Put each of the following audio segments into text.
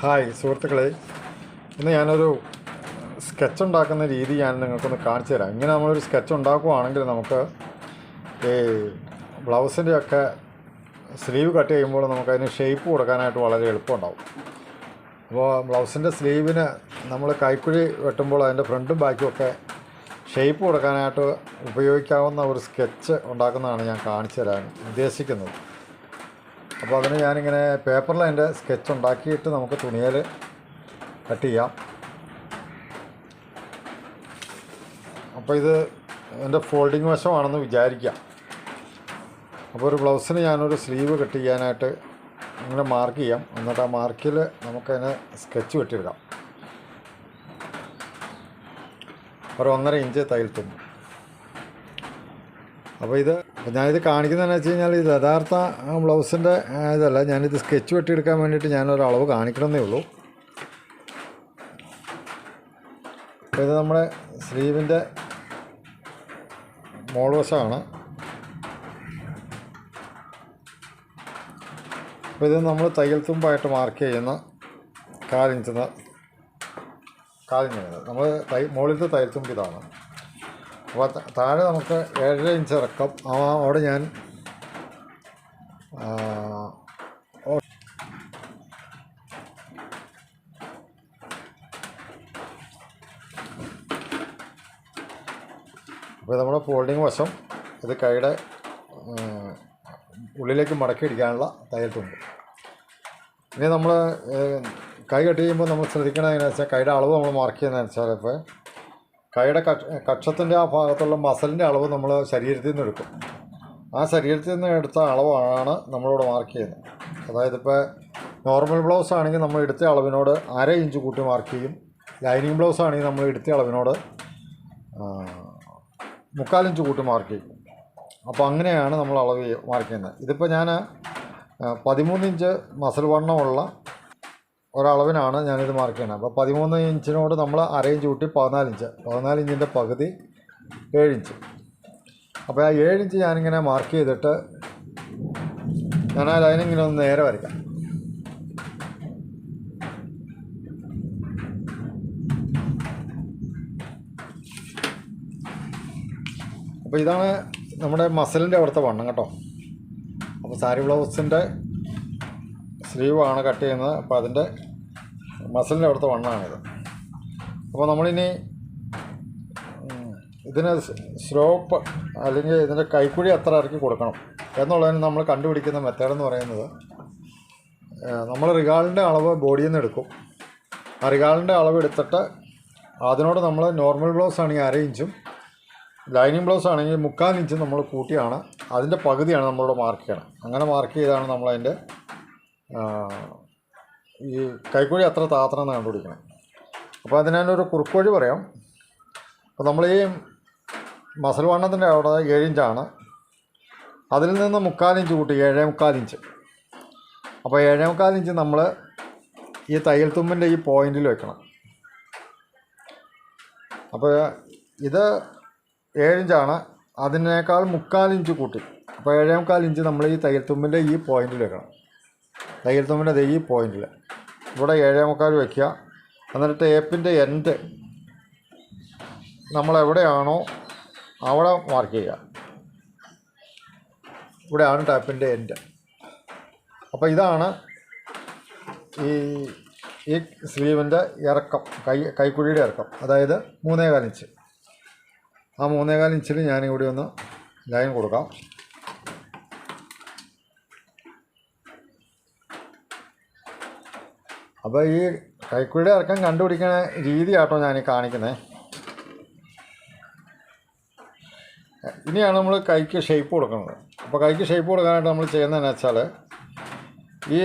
Hi സുഹൃത്തുക്കളെ. ഇന്ന് ഞാനൊരു സ്കെച്ച് ഉണ്ടാക്കുന്ന രീതി ഞാൻ നിങ്ങൾക്കൊന്ന് കാണിച്ചു തരാം. ഇങ്ങനെ നമ്മളൊരു സ്കെച്ച് ഉണ്ടാക്കുകയാണെങ്കിൽ നമുക്ക് ഈ ബ്ലൗസിന്റെ ഒക്കെ സ്ലീവ് കട്ട് ചെയ്യുമ്പോൾ നമുക്ക് അതിന് ഷേപ്പ് കൊടുക്കാനായിട്ട് വളരെ എളുപ്പമുണ്ടാവും. അപ്പോൾ ബ്ലൗസിന്റെ സ്ലീവിന് നമ്മൾ കൈക്കുഴി വെട്ടുമ്പോൾ അതിന്റെ ഫ്രണ്ടും ബാക്കും ഒക്കെ ഷേപ്പ് കൊടുക്കാനായിട്ട് ഉപയോഗിക്കാവുന്ന ഒരു സ്കെച്ച് ഉണ്ടാക്കുന്നതാണ് ഞാൻ കാണിച്ചു തരാൻ ഉദ്ദേശിക്കുന്നത്. അപ്പോൾ അതിന് ഞാനിങ്ങനെ പേപ്പറിൽ അതിന്റെ സ്കെച്ച് ഉണ്ടാക്കിയിട്ട് നമുക്ക് തുണിയിൽ കട്ട് ചെയ്യാം. അപ്പോൾ ഇത് എന്റെ ഫോൾഡിങ് വശമാണെന്ന് വിചാരിക്കാം. അപ്പോൾ ഒരു ബ്ലൗസിന് ഞാനൊരു സ്ലീവ് കട്ട് ചെയ്യാനായിട്ട് ഇങ്ങനെ മാർക്ക് ചെയ്യാം. എന്നിട്ട് ആ മാർക്കിൽ നമുക്കതിനെ സ്കെച്ച് വെട്ടിവിടാം ഒരു ഒന്നര ഇഞ്ച് തയ്യൽ തുമ്പ്. അപ്പോൾ ഇത് ഞാനിത് കാണിക്കുന്നതെന്ന് വെച്ച് കഴിഞ്ഞാൽ ഇത് യഥാർത്ഥ ബ്ലൗസിന്റെ ഇതല്ല. ഞാനിത് സ്കെച്ച് വെട്ടിയെടുക്കാൻ വേണ്ടിയിട്ട് ഞാനൊരു അളവ് കാണിക്കണമെന്നേ ഉള്ളൂ. അപ്പോൾ ഇത് നമ്മുടെ സ്ലീവിന്റെ മോൾ വശമാണ്. അപ്പോൾ ഇത് നമ്മൾ തയ്യൽ തുമ്പായിട്ട് മാർക്ക് ചെയ്യുന്ന കാലിഞ്ച് കാലിഞ്ച് നമ്മൾ തൈ മുകളിലത്തെ തയ്യൽ തുമ്പ് ഇതാണ്. അപ്പോൾ താഴെ നമുക്ക് ഏഴര ഇഞ്ച് ഇറക്കം. ആ അവിടെ ഞാൻ അപ്പോൾ നമ്മുടെ ഫോൾഡിങ് വശം ഇത് കൈയുടെ ഉള്ളിലേക്ക് മടക്കി ഇടിക്കാനുള്ള തയ്യൽ ഇനി നമ്മൾ കൈ കട്ട് ചെയ്യുമ്പോൾ നമ്മൾ ശ്രദ്ധിക്കണത് എങ്ങനെയാണെന്ന് വെച്ചാൽ കൈയുടെ അളവ് നമ്മൾ മാർക്ക് ചെയ്യുന്നതെന്ന് വെച്ചാൽ ഇപ്പോൾ കൈയുടെ കക്ഷ കക്ഷത്തിന്റെ ആ ഭാഗത്തുള്ള മസിലിന്റെ അളവ് നമ്മൾ ശരീരത്തിൽ നിന്ന് എടുക്കും. ആ ശരീരത്തിൽ നിന്ന് എടുത്ത അളവാണ് നമ്മളിവിടെ മാർക്ക് ചെയ്യുന്നത്. അതായത് ഇപ്പോൾ നോർമൽ ബ്ലൗസ് ആണെങ്കിൽ നമ്മൾ എടുത്ത അളവിനോട് അര ഇഞ്ച് കൂട്ടി മാർക്ക് ചെയ്യും. ലൈനിങ് ബ്ലൗസ് ആണെങ്കിൽ നമ്മൾ എടുത്ത അളവിനോട് മുക്കാലിഞ്ച് കൂട്ടി മാർക്ക് ചെയ്യും. അപ്പോൾ അങ്ങനെയാണ് നമ്മൾ അളവ് മാർക്ക് ചെയ്യുന്നത്. ഇതിപ്പോൾ ഞാൻ പതിമൂന്ന് ഇഞ്ച് മസിൽ വണ്ണമുള്ള ഒരളവിനാണ് ഞാനിത് മാർക്ക് ചെയ്യണം അപ്പോൾ പതിമൂന്ന് ഇഞ്ചിനോട് നമ്മൾ അര ഇഞ്ച് കൂട്ടി പതിനാല് ഇഞ്ച്. പതിനാല് ഇഞ്ചിന്റെ പകുതി ഏഴ് ഇഞ്ച്. അപ്പോൾ ആ ഏഴ് ഇഞ്ച് ഞാനിങ്ങനെ മാർക്ക് ചെയ്തിട്ട് ഞാൻ ആ ലൈനിങ്ങനെ ഒന്ന് നേരെ വരയ്ക്കാം. അപ്പോൾ ഇതാണ് നമ്മുടെ മസിലിന്റെ അവിടുത്തെ വണ്ണം കേട്ടോ. അപ്പോൾ സാരി ബ്ലൗസിന്റെ സ്ലീവാണ് കട്ട് ചെയ്യുന്നത്. അപ്പോൾ അതിന്റെ മസിലിന്റെ അവിടുത്തെ വണ്ണാണിത് അപ്പോൾ നമ്മളിനി ഇതിന് സ്ലോപ്പ് അല്ലെങ്കിൽ ഇതിന്റെ കൈക്കുഴി എത്ര ഇറക്കി കൊടുക്കണം. എന്നുള്ളതിന് നമ്മൾ കണ്ടുപിടിക്കുന്ന മെത്തേഡ് എന്ന് പറയുന്നത് നമ്മൾ റിഗാളിന്റെ അളവ് ബോഡിയിൽ നിന്ന് എടുക്കും. ആ റിഗാളിന്റെ അളവ് എടുത്തിട്ട് അതിനോട് നമ്മൾ നോർമൽ ബ്ലൗസ് ആണെങ്കിൽ അര ഇഞ്ചും ലൈനിങ് ബ്ലൗസ് ആണെങ്കിൽ മുക്കാൽ ഇഞ്ചും നമ്മൾ കൂട്ടിയാണ്. അതിന്റെ പകുതിയാണ് നമ്മളിവിടെ മാർക്ക് ചെയ്യണം. അങ്ങനെ മാർക്ക് ചെയ്താണ് നമ്മളതിന്റെ ഈ കൈക്കുഴി അത്ര താത്തണം എന്ന് കണ്ടുപിടിക്കണം. അപ്പോൾ അതിനൊരു കുറുക്കുവഴി പറയാം. അപ്പോൾ നമ്മൾ ഈ മസൽ വണ്ണത്തിന്റെ അവിടെ ഏഴിഞ്ചാണ് അതിൽ നിന്ന് മുക്കാലിഞ്ച് കൂട്ടി ഏഴേ മുക്കാലിഞ്ച് അപ്പോൾ ഏഴേ മുക്കാലിഞ്ച് നമ്മൾ ഈ തയ്യൽ തുമ്പിന്റെ ഈ പോയിന്റിൽ വെക്കണം. അപ്പോൾ ഇത് ഏഴിഞ്ചാണ് അതിനേക്കാൾ മുക്കാലിഞ്ച് കൂട്ടി. അപ്പോൾ ഏഴേ മുക്കാലിഞ്ച് നമ്മൾ ഈ തയ്യൽ തുമ്പിന്റെ ഈ പോയിന്റിൽ വെക്കണം. തയ്യൽ തുമ്പിന്റെ ഈ പോയിന്റിൽ. ഇവിടെ ഏഴേ മുക്കാൽ വയ്ക്കുക. എന്നിട്ട് ടേപ്പിന്റെ എൻഡ് നമ്മൾ എവിടെയാണോ അവിടെ മാർക്ക് ചെയ്യുക. ഇവിടെയാണ് ടാപ്പിന്റെ എൻഡ് അപ്പോൾ ഇതാണ് ഈ ഈ സ്ലീവിന്റെ ഇറക്കം കൈ കൈക്കുഴിയുടെ ഇറക്കം. അതായത് മൂന്നേകാലിഞ്ച് ആ മൂന്നേകാൽ ഇഞ്ചിൽ ഞാനിവിടെ ഒന്ന് ലൈൻ കൊടുക്കാം. അപ്പോൾ ഈ കൈക്കുഴിയുടെ ഇറക്കം കണ്ടുപിടിക്കുന്ന രീതിയാട്ടോ ഞാൻ കാണിക്കുന്നത് ഇനിയാണ് നമ്മൾ കൈക്ക് ഷേപ്പ് കൊടുക്കുന്നത്. അപ്പോൾ കൈക്ക് ഷേപ്പ് കൊടുക്കാനായിട്ട് നമ്മൾ ചെയ്യുന്നതെന്ന് വെച്ചാൽ ഈ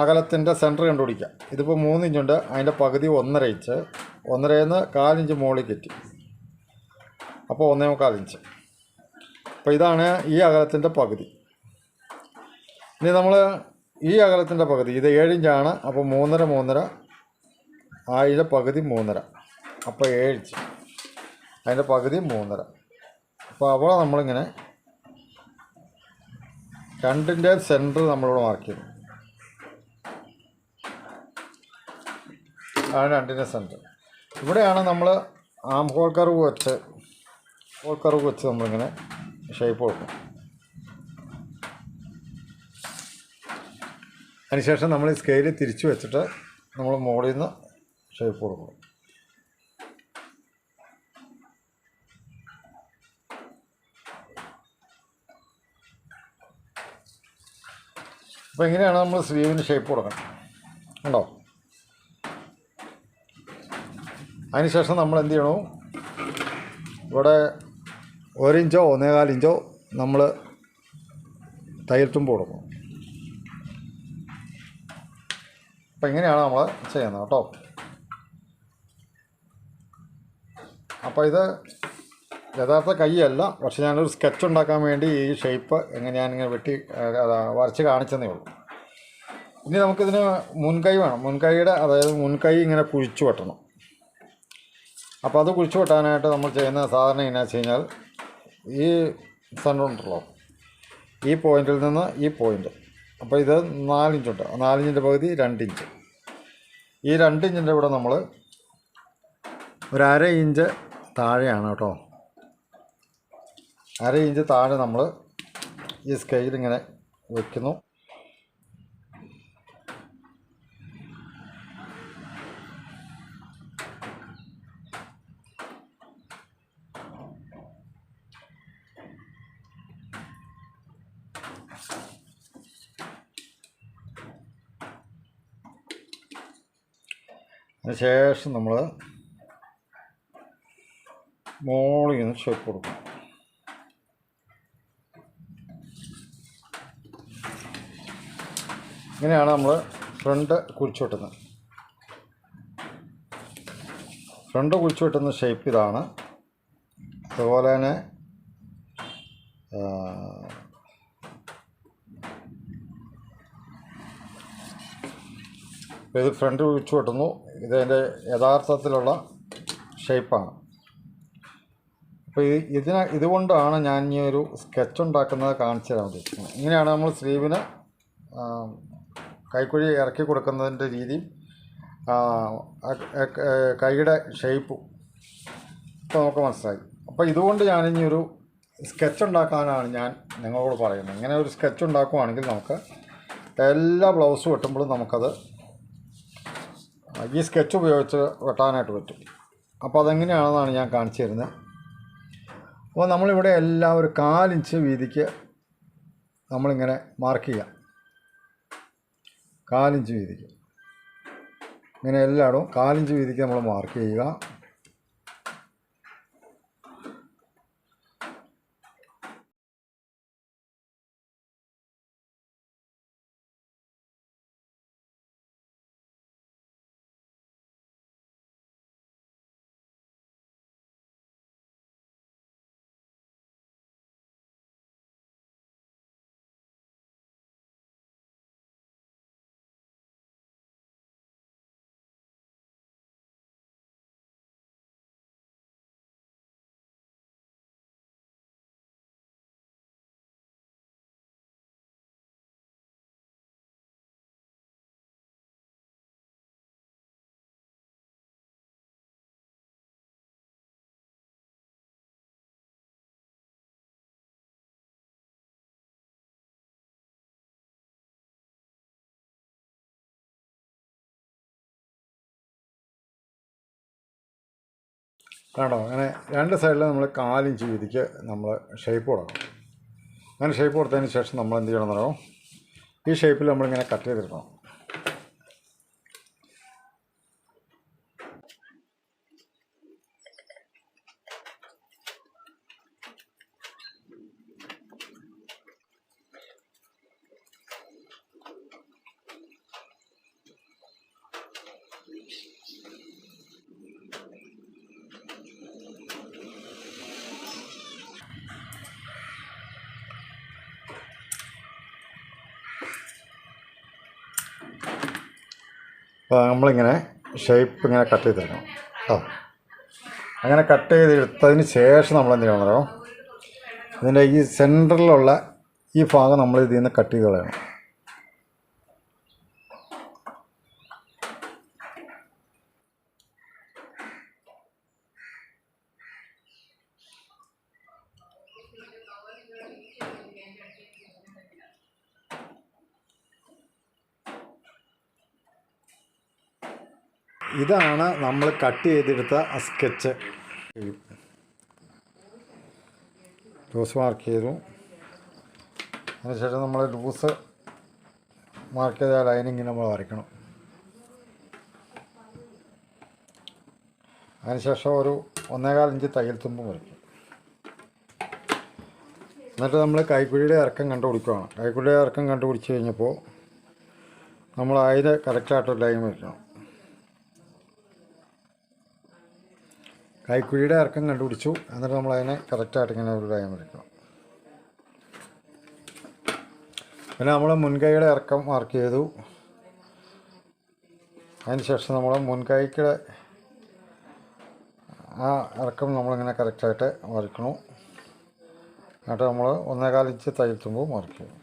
അകലത്തിന്റെ സെന്റർ കണ്ടുപിടിക്കുക. ഇതിപ്പോൾ മൂന്ന് ഇഞ്ചുണ്ട് അതിന്റെ പകുതി ഒന്നര ഇഞ്ച് ഒന്നരയിൽ കാലിഞ്ച് മുകളിൽ കയറ്റി. അപ്പോൾ ഒന്നേ മുക്കാൽ ഇഞ്ച് അപ്പോൾ ഇതാണ് ഈ അകലത്തിന്റെ പകുതി. ഇനി നമ്മൾ ഈ അകലത്തിന്റെ പകുതി ഇത് ഏഴിഞ്ചാണ് അപ്പോൾ മൂന്നര മൂന്നര. ആയിലെ പകുതി മൂന്നര. അപ്പോൾ ഏഴിഞ്ച്. അതിന്റെ പകുതി മൂന്നര. അപ്പോൾ അവിടെ നമ്മളിങ്ങനെ രണ്ടിന്റെ സെന്റർ നമ്മളിവിടെ മാർക്ക് ചെയ്തു ആ രണ്ടിന്റെ സെന്റർ ഇവിടെയാണ് നമ്മൾ ആം ഹോൾ കർവ് വെച്ച് ഹോൾ കർവ് വെച്ച് നമ്മളിങ്ങനെ ഷേപ്പ് കൊടുക്കും അതിനുശേഷം നമ്മൾ ഈ സ്കെയിൽ തിരിച്ചു വെച്ചിട്ട് നമ്മൾ മുകളിൽ നിന്ന് ഷേപ്പ് കൊടുക്കും അപ്പോൾ ഇങ്ങനെയാണ് നമ്മൾ സ്ലീവിന് ഷേപ്പ് കൊടുക്കണം. ഉണ്ടോ അതിനുശേഷം നമ്മൾ എന്ത് ചെയ്യണോ? ഇവിടെ ഒരിഞ്ചോ ഒന്നേകാലിഞ്ചോ നമ്മൾ തയ്യൽ തുമ്പ് കൊടുക്കും അപ്പം ഇങ്ങനെയാണ് നമ്മൾ ചെയ്യുന്നത് കേട്ടോ. അപ്പോൾ ഇത് യഥാർത്ഥ കൈയല്ല പക്ഷെ ഞാനൊരു സ്കെച്ച് ഉണ്ടാക്കാൻ വേണ്ടി ഈ ഷേപ്പ് എങ്ങനെ ഞാനിങ്ങനെ വെട്ടി വരച്ച് കാണിച്ചെന്നേ ഉള്ളൂ. ഇനി നമുക്കിതിന് മുൻകൈ വേണം. മുൻകൈയുടെ അതായത് മുൻകൈ ഇങ്ങനെ കുഴിച്ചു വെട്ടണം. അപ്പോൾ അത് കുഴിച്ചു വെട്ടാനായിട്ട് നമ്മൾ ചെയ്യുന്ന സാധാരണ എങ്ങനെയാണെന്ന് വെച്ച് കഴിഞ്ഞാൽ ഈ സെന്റർ ഉണ്ടല്ലോ. ഈ പോയിന്റിൽ നിന്ന് ഈ പോയിന്റ് അപ്പോൾ ഇത് നാലിഞ്ചുണ്ട്. നാലിഞ്ചിന്റെ പകുതി രണ്ടിഞ്ച്. ഈ രണ്ടിഞ്ചിന്റെ ഇവിടെ നമ്മൾ ഒരു അര ഇഞ്ച് താഴെയാണ് കേട്ടോ. അര ഇഞ്ച് താഴെ നമ്മൾ ഈ സ്കെയിൽ ഇങ്ങനെ വെക്കുന്നു അതിന് ശേഷം നമ്മൾ മോളിൽ നിന്ന് ഷേപ്പ് കൊടുക്കും. ഇങ്ങനെയാണ് നമ്മൾ ഫ്രണ്ട് കുഴിച്ചു വെട്ടുന്നത്. ഫ്രണ്ട് കുഴിച്ചു വെട്ടുന്ന ഷേപ്പ് ഇതാണ്. അതുപോലെ തന്നെ ഇത് ഫ്രണ്ട് കുഴിച്ചു വെട്ടുന്നു. ഇതിന്റെ യഥാർത്ഥത്തിലുള്ള ഷേപ്പാണ് അപ്പോൾ ഇതിന് ഇതുകൊണ്ടാണ് ഞാൻ ഈ ഒരു സ്കെച്ച് ഉണ്ടാക്കുന്നത് കാണിച്ചു തരാൻ ഉദ്ദേശിക്കുന്നത്. ഇങ്ങനെയാണ് നമ്മൾ സ്ലീവിന് കൈക്കുഴി ഇറക്കി കൊടുക്കുന്നതിന്റെ രീതി കൈയുടെ ഷേപ്പും ഇപ്പോൾ നമുക്ക് മനസ്സിലായി. അപ്പോൾ ഇതുകൊണ്ട് ഞാൻ ഞാനിനി ഒരു സ്കെച്ച് ഉണ്ടാക്കാനാണ് ഞാൻ നിങ്ങളോട് പറയുന്നത്. ഇങ്ങനെ ഒരു സ്കെച്ച് ഉണ്ടാക്കുവാണെങ്കിൽ നമുക്ക് എല്ലാ ബ്ലൗസും വെട്ടുമ്പോഴും നമുക്കത് ഈ സ്കെച്ച് ഉപയോഗിച്ച് വെട്ടാനായിട്ട് പറ്റും. അപ്പോൾ അതെങ്ങനെയാണെന്നാണ് ഞാൻ കാണിച്ചു തരുന്നത്. അപ്പോൾ നമ്മളിവിടെ എല്ലാം ഒരു കാലിഞ്ച് വീതിക്ക് നമ്മളിങ്ങനെ മാർക്ക് ചെയ്യാം. കാലിഞ്ച് വീതിക്ക്. ഇങ്ങനെ എല്ലായിടവും കാലിഞ്ച് വീതിക്ക് നമ്മൾ മാർക്ക് ചെയ്യുക. കണ്ടോ? അങ്ങനെ രണ്ട് സൈഡിൽ നമ്മൾ കാലിഞ്ച് വീതിക്ക് നമ്മൾ ഷേപ്പ് കൊടുക്കണം. അങ്ങനെ ഷേപ്പ് കൊടുത്തതിന് ശേഷം നമ്മൾ എന്ത് ചെയ്യണം എന്നറിയാം ഈ ഷേപ്പിൽ നമ്മളിങ്ങനെ കട്ട് ചെയ്തെടുക്കണം അപ്പോൾ നമ്മളിങ്ങനെ ഷേപ്പ് ഇങ്ങനെ കട്ട് ചെയ്ത് തരണം കേട്ടോ അങ്ങനെ കട്ട് ചെയ്തെടുത്തതിന് ശേഷം നമ്മൾ എന്ത് ചെയ്യണം ഇതിന്റെ ഈ സെന്ററിലുള്ള ഈ ഭാഗം നമ്മൾ ഇതിൽ നിന്ന് കട്ട് ചെയ്ത് കളയണം. ഇതാണ് നമ്മൾ കട്ട് ചെയ്തെടുത്ത സ്കെച്ച് ലൂസ് മാർക്ക് ചെയ്തു. അതിനുശേഷം നമ്മൾ ലൂസ് മാർക്ക് ചെയ്ത ലൈനിങ് നമ്മൾ വരയ്ക്കണം. അതിനുശേഷം ഒരു ഒന്നേകാൽ ഇഞ്ച് തയ്യൽ തുമ്പും വരയ്ക്കും. എന്നിട്ട് നമ്മൾ കൈക്കുഴിയുടെ ഇറക്കം കണ്ടുപിടിക്കുകയാണ്. കൈക്കുഴിയുടെ ഇറക്കം കണ്ടുപിടിച്ച് കഴിഞ്ഞപ്പോൾ നമ്മൾ അതിന് കറക്റ്റായിട്ടൊരു ലൈൻ വയ്ക്കണം കൈക്കുഴിയുടെ ഇറക്കം കണ്ടുപിടിച്ചു. എന്നിട്ട് നമ്മൾ അതിനെ കറക്റ്റായിട്ട് ഇങ്ങനെ ഒരു ലൈൻ വരയ്ക്കണം. പിന്നെ നമ്മൾ മുൻകൈയുടെ ഇറക്കം മാർക്ക് ചെയ്തു. അതിന് ശേഷം നമ്മൾ മുൻകൈയുടെ ആ ഇറക്കം നമ്മളിങ്ങനെ കറക്റ്റായിട്ട് വരയ്ക്കണം. എന്നിട്ട് നമ്മൾ ഒന്നേകാൽ ഇഞ്ച് തയ്യൽത്തുമ്പോൾ മാർക്ക് ചെയ്യണം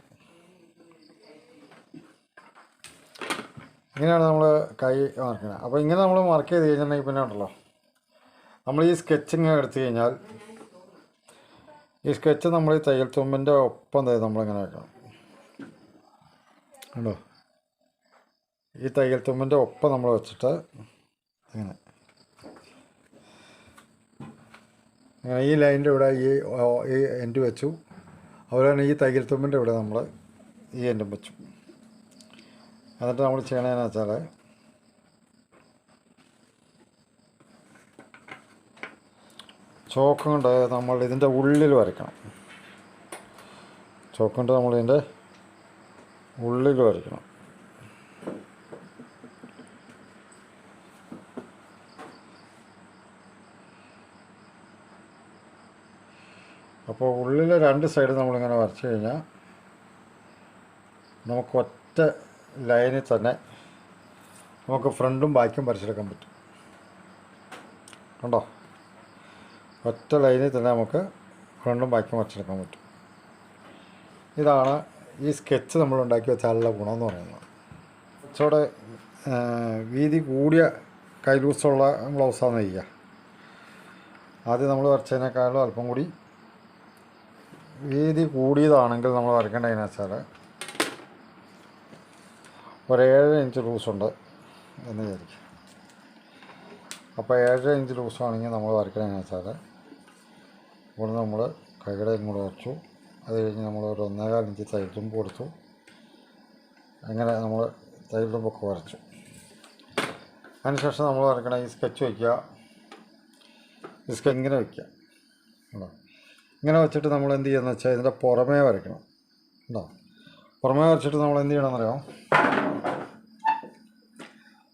ഇങ്ങനെയാണ് നമ്മൾ കൈ മാർക്ക് അപ്പോൾ ഇങ്ങനെ നമ്മൾ മാർക്ക് ചെയ്ത് കഴിഞ്ഞിട്ടുണ്ടെങ്കിൽ പിന്നെ ഉണ്ടല്ലോ. നമ്മൾ ഈ സ്കെച്ചിങ് എടുത്തു കഴിഞ്ഞാൽ ഈ സ്കെച്ച് നമ്മൾ ഈ തയ്യൽ തുമ്പിന്റെ ഒപ്പം തന്നെ നമ്മളിങ്ങനെ വെക്കണം. കണ്ടോ? ഈ തയ്യൽ തുമ്പിന്റെ ഒപ്പം നമ്മൾ വെച്ചിട്ട് ഇങ്ങനെ. അങ്ങനെ ഈ ലൈനിന്റെ ഇവിടെ ഈ ഈ എൻഡ് വെച്ചു. അതുപോലെ ഈ തയ്യൽ തുമ്പിന്റെ ഇവിടെ നമ്മൾ ഈ എൻഡും വെച്ചു. എന്നിട്ട് നമ്മൾ ചെയ്യണതെന്ന് വെച്ചാൽ ചോക്ക് കൊണ്ട് നമ്മൾ ഇതിന്റെ ഉള്ളിൽ വരയ്ക്കണം. ചോക്ക് കൊണ്ട് നമ്മൾ ഉള്ളിൽ വരയ്ക്കണം. അപ്പോൾ ഉള്ളിലെ രണ്ട് സൈഡ് നമ്മളിങ്ങനെ വരച്ച് കഴിഞ്ഞാൽ നമുക്ക് ഒറ്റ ലൈനിൽ തന്നെ നമുക്ക് ഫ്രണ്ടും ബാക്കും വരച്ചെടുക്കാൻ പറ്റും. കണ്ടോ? ഒറ്റ ലൈനിൽ തന്നെ നമുക്ക് ഫ്രണ്ടും ബാക്കും വരച്ചെടുക്കാൻ പറ്റും. ഇതാണ് ഈ സ്കെച്ച് നമ്മൾ ഉണ്ടാക്കി വെച്ചാലുള്ള എന്ന് പറയുന്നത്. കുറച്ചുകൂടെ വീതി കൂടിയ കൈ ലൂസുള്ള ബ്ലൗസാണ് ചെയ്യുക. ആദ്യം നമ്മൾ വരച്ചതിനേക്കാളും അല്പം കൂടി വീതി കൂടിയതാണെങ്കിൽ നമ്മൾ വരയ്ക്കേണ്ടതെന്ന് വെച്ചാൽ ഒരേഴ് ഇഞ്ച് ലൂസുണ്ട് എന്ന് വിചാരിക്കും അപ്പോൾ ഏഴ് ഇഞ്ച് ലൂസാണെങ്കിൽ നമ്മൾ വരയ്ക്കണമെന്ന് വെച്ചാൽ ഇവിടെ നമ്മൾ കൈകടയും ഇങ്ങോട്ട് വെച്ചു അത് കഴിഞ്ഞ് നമ്മൾ ഒരു ഒന്നേകാൽ ഇഞ്ച് തൈരുമ്പ് കൊടുത്തു. അങ്ങനെ നമ്മൾ തൈരുമ്പൊക്കെ വരച്ചു. അതിനുശേഷം നമ്മൾ വരക്കണ ഈ സ്കെച്ച് വയ്ക്കുക. ഈ സ്കെച്ച് ഇങ്ങനെ വയ്ക്കുക. ഉണ്ടോ? ഇങ്ങനെ വെച്ചിട്ട് നമ്മൾ എന്ത് ചെയ്യുന്നത് വെച്ചാൽ ഇതിന്റെ പുറമേ വരയ്ക്കണം. ഉണ്ടോ? പുറമേ വരച്ചിട്ട് നമ്മൾ എന്ത് ചെയ്യണം ചെയ്യണമെന്നറിയാം?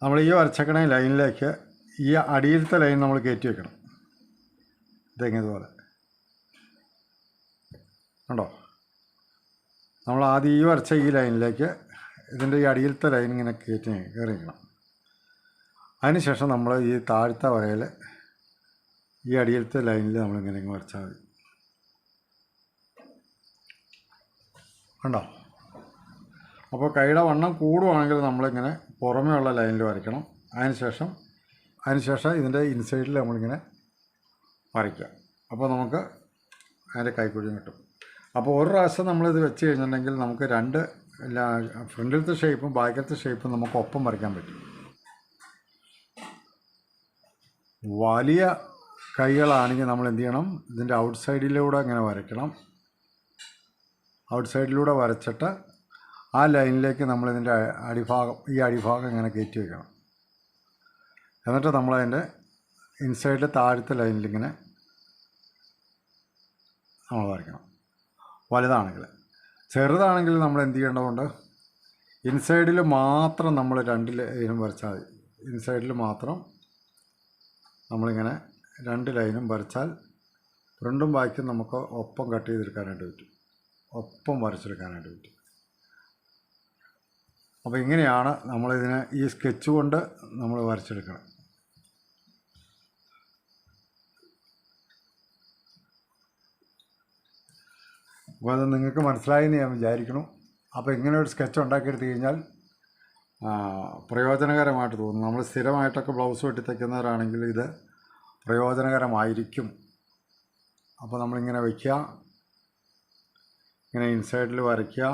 നമ്മൾ ഈ വരച്ചേക്കണ ലൈനിലേക്ക് ഈ അടിയിലത്തെ ലൈൻ നമ്മൾ കയറ്റി വെക്കണം ഇതെങ്ങതുപോലെ ഉണ്ടോ? നമ്മൾ ആദ്യം ഈ വരച്ച ഈ ലൈനിലേക്ക് ഇതിന്റെ ഈ അടിയിലത്തെ ലൈൻ ഇങ്ങനെ കയറ്റി കയറിക്കണം അതിനുശേഷം നമ്മൾ ഈ താഴത്തെ വരയിൽ ഈ അടിയിലത്തെ ലൈനിൽ നമ്മളിങ്ങനെ വരച്ചാൽ മതി. കണ്ടോ? അപ്പോൾ കൈയുടെ വണ്ണം കൂടുവാണെങ്കിൽ നമ്മളിങ്ങനെ പുറമേ ഉള്ള ലൈനിൽ വരയ്ക്കണം. അതിനുശേഷം അതിനുശേഷം ഇതിന്റെ ഇൻസൈഡിൽ നമ്മളിങ്ങനെ വരയ്ക്കുക. അപ്പോൾ നമുക്ക് അതിന്റെ കൈക്കുഴിയും കിട്ടും. അപ്പോൾ ഒരു പ്രാവശ്യം നമ്മളിത് വെച്ച് കഴിഞ്ഞിട്ടുണ്ടെങ്കിൽ നമുക്ക് രണ്ട് ഫ്രണ്ടിലത്തെ ഷേപ്പും ബാക്കിലത്തെ ഷേപ്പും നമുക്ക് ഒപ്പം വരയ്ക്കാൻ പറ്റും. വലിയ കൈകളാണെങ്കിൽ നമ്മൾ എന്ത് ചെയ്യണം? ഇതിന്റെ ഔട്ട് സൈഡിലൂടെ ഇങ്ങനെ വരയ്ക്കണം. ഔട്ട് സൈഡിലൂടെ വരച്ചിട്ട് ആ ലൈനിലേക്ക് നമ്മൾ ഇതിന്റെ അടിഭാഗം ഈ അടിഭാഗം ഇങ്ങനെ കയറ്റി വയ്ക്കണം എന്നിട്ട് നമ്മളതിന്റെ ഇൻസൈഡിൽ താഴത്തെ ലൈനിലിങ്ങനെ നമ്മൾ വരയ്ക്കണം. വലുതാണെങ്കിൽ. ചെറുതാണെങ്കിൽ നമ്മൾ എന്ത് ചെയ്യേണ്ടതുണ്ട്? ഇൻസൈഡിൽ മാത്രം നമ്മൾ രണ്ട് ലൈനും വരച്ചാൽ മതി. ഇൻസൈഡിൽ മാത്രം നമ്മളിങ്ങനെ രണ്ട് ലൈനും വരച്ചാൽ ഫ്രണ്ടും ബാക്കും നമുക്ക് ഒപ്പം കട്ട് ചെയ്തെടുക്കാനായിട്ട് പറ്റും. ഒപ്പം വരച്ചെടുക്കാനായിട്ട് പറ്റും. അപ്പോൾ ഇങ്ങനെയാണ് നമ്മളിതിനെ ഈ സ്കെച്ച് കൊണ്ട് നമ്മൾ വരച്ചെടുക്കണം. അപ്പോൾ അത് നിങ്ങൾക്ക് മനസ്സിലായെന്ന് ഞാൻ വിചാരിക്കണം അപ്പോൾ ഇങ്ങനെ ഒരു സ്കെച്ച് ഉണ്ടാക്കിയെടുത്ത് കഴിഞ്ഞാൽ പ്രയോജനകരമായിട്ട് തോന്നും. നമ്മൾ സ്ഥിരമായിട്ടൊക്കെ ബ്ലൗസ് വെട്ടി തയ്ക്കുന്നവരാണെങ്കിൽ ഇത് പ്രയോജനകരമായിരിക്കും. അപ്പോൾ നമ്മളിങ്ങനെ വയ്ക്കുക ഇങ്ങനെ ഇൻസൈഡിൽ വരയ്ക്കുക.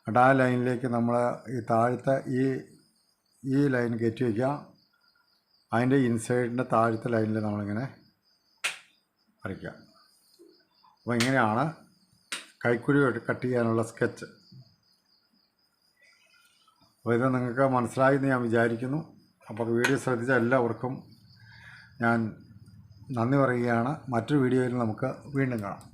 എന്നിട്ട് ആ ലൈനിലേക്ക് നമ്മൾ ഈ താഴത്തെ ഈ ഈ ലൈൻ കയറ്റി വയ്ക്കുക അതിന്റെ ഇൻസൈഡിന്റെ താഴത്തെ ലൈനിൽ നമ്മളിങ്ങനെ വരയ്ക്കുക. അപ്പോൾ ഇങ്ങനെയാണ് കൈക്കുഴി കട്ട് ചെയ്യാനുള്ള സ്കെച്ച്. അപ്പോൾ ഇത് നിങ്ങൾക്ക് മനസ്സിലായി എന്ന് ഞാൻ വിചാരിക്കുന്നു. അപ്പോൾ വീഡിയോ ശ്രദ്ധിച്ച എല്ലാവർക്കും ഞാൻ നന്ദി പറയുകയാണ്. മറ്റൊരു വീഡിയോയിൽ നമുക്ക് വീണ്ടും കാണാം.